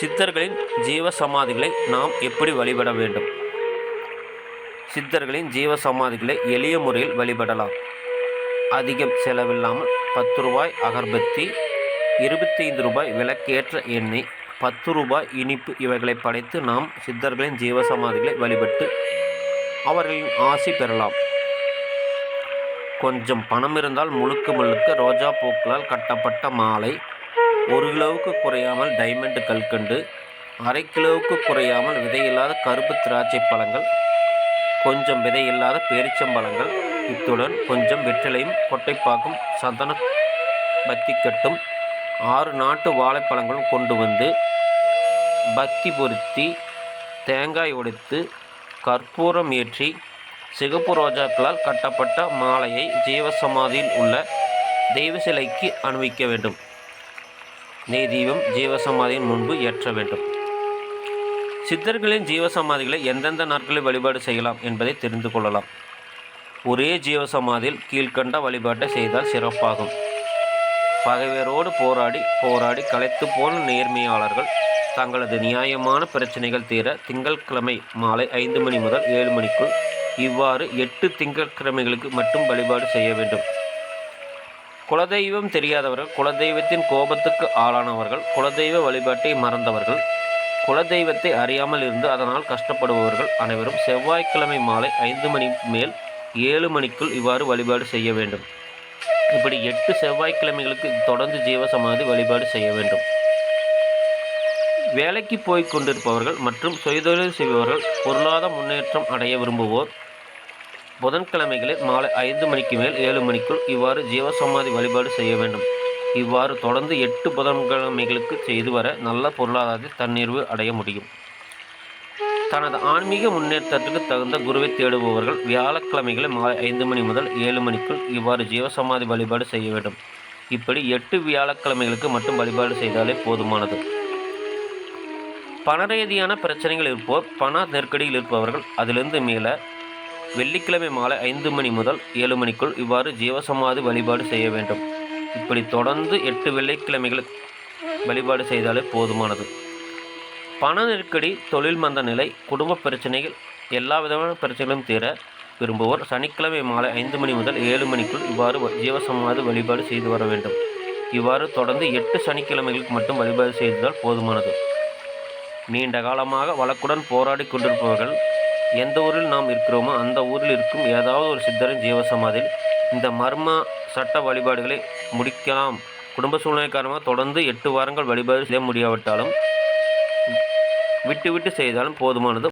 சித்தர்களின் ஜீவ சமாதிகளை நாம் எப்படி வழிபட வேண்டும்? சித்தர்களின் ஜீவ சமாதிகளை எளிய முறையில் வழிபடலாம். அதிகம் செலவில்லாமல் பத்து ரூபாய் அகர்பத்தி இருபத்தைந்து ரூபாய் விளக்கேற்ற எண்ணெய் பத்து ரூபாய் இனிப்பு இவைகளை படைத்து நாம் சித்தர்களின் ஜீவ சமாதிகளை வழிபட்டு அவர்களின் ஆசி பெறலாம். கொஞ்சம் பணம் இருந்தால் முழுக்க முழுக்க ரோஜா பூக்களால் கட்டப்பட்ட மாலை ஒரு கிலோவுக்கு குறையாமல் டைமண்ட் கல்கண்டு அரை கிலோவுக்கு குறையாமல் விதையில்லாத கருப்பு திராட்சை பழங்கள் கொஞ்சம் விதையில்லாத பேரிச்சம்பழங்கள் இத்துடன் கொஞ்சம் வெற்றிலையும் கொட்டைப்பாக்கும் சந்தன பத்திக்கட்டும் ஆறு நாட்டு வாழைப்பழங்களும் கொண்டு வந்து பத்தி பொருத்தி தேங்காய் உடைத்து கற்பூரம் ஏற்றி சிகப்பு ரோஜாக்களால் கட்டப்பட்ட மாலையை ஜீவசமாதியில் உள்ள தெய்வ சிலைக்கு அணிவிக்க வேண்டும். நெய் தீபம் ஜீவசமாதியின் முன்பு ஏற்ற வேண்டும். சித்தர்களின் ஜீவசமாதிகளை எந்தெந்த நாட்களில் வழிபாடு செய்யலாம் என்பதை தெரிந்து கொள்ளலாம். ஒரே ஜீவசமாதியில் கீழ்கண்ட வழிபாட்டை செய்தால் சிறப்பாகும். பகைவரோடு போராடி போராடி களைத்து போன நேர்மையாளர்கள் தங்களது நியாயமான பிரச்சனைகள் தீர திங்கட்கிழமை மாலை ஐந்து மணி முதல் ஏழு மணிக்குள் இவ்வாறு எட்டு திங்கட்கிழமைகளுக்கு மட்டும் வழிபாடு செய்ய வேண்டும். குலதெய்வம் தெரியாதவர்கள் குலதெய்வத்தின் கோபத்துக்கு ஆளானவர்கள் குலதெய்வ வழிபாட்டை மறந்தவர்கள் குலதெய்வத்தை அறியாமல் இருந்து அதனால் கஷ்டப்படுபவர்கள் அனைவரும் செவ்வாய்க்கிழமை மாலை ஐந்து மணி மேல் ஏழு மணிக்குள் இவ்வாறு வழிபாடு செய்ய வேண்டும். இப்படி எட்டு செவ்வாய்க்கிழமைகளுக்கு தொடர்ந்து ஜீவசமாதி வழிபாடு செய்ய வேண்டும். வேலைக்கு போய் கொண்டிருப்பவர்கள் மற்றும் சுயதொழில் செய்பவர்கள் பொருளாதார முன்னேற்றம் அடைய விரும்புவோர் புதன்கிழமைகளில் மாலை ஐந்து மணிக்கு மேல் ஏழு மணிக்குள் இவ்வாறு ஜீவசமாதி வழிபாடு செய்ய வேண்டும். இவ்வாறு தொடர்ந்து எட்டு புதன்கிழமைகளுக்கு செய்து வர நல்ல பொருளாதார தன்னிறைவு அடைய முடியும். தனது ஆன்மீக முன்னேற்றத்துக்கு தகுந்த குருவை தேடுபவர்கள் வியாழக்கிழமைகளில் மாலை ஐந்து மணி முதல் ஏழு மணிக்குள் இவ்வாறு ஜீவசமாதி வழிபாடு செய்ய வேண்டும். இப்படி எட்டு வியாழக்கிழமைகளுக்கு மட்டும் வழிபாடு செய்தாலே போதுமானது. பண ரீதியான பிரச்சனைகள் இருப்போர் பண நெருக்கடியில் இருப்பவர்கள் அதிலிருந்து மீள வெள்ளிக்கிழமை மாலை ஐந்து மணி முதல் ஏழு மணிக்குள் இவ்வாறு ஜீவசமாதி வழிபாடு செய்ய வேண்டும். இப்படி தொடர்ந்து எட்டு வெள்ளிக்கிழமைகள் வழிபாடு செய்தாலே போதுமானது. பண நெருக்கடி தொழில் மந்த நிலை குடும்ப பிரச்சனைகள் எல்லா விதமான பிரச்சனைகளும் தீர விரும்புவோர் சனிக்கிழமை மாலை ஐந்து மணி முதல் ஏழு மணிக்குள் இவ்வாறு ஜீவசமாதி வழிபாடு செய்து வர வேண்டும். இவ்வாறு தொடர்ந்து எட்டு சனிக்கிழமைகளுக்கு மட்டும் வழிபாடு செய்தால் போதுமானது. நீண்ட காலமாக வழக்குடன் போராடி கொண்டிருப்பவர்கள் எந்த ஊரில் நாம் இருக்கிறோமோ அந்த ஊரில் இருக்கும் ஏதாவது ஒரு சித்தரின் ஜீவசமாதியில் இந்த மர்ம சட்ட வழிபாடுகளை முடிக்கலாம். குடும்ப சூழ்நிலை காரணமாக தொடர்ந்து எட்டு வாரங்கள் வழிபாடு செய்ய முடியாவிட்டாலும் விட்டு விட்டு செய்தாலும் போதுமானது.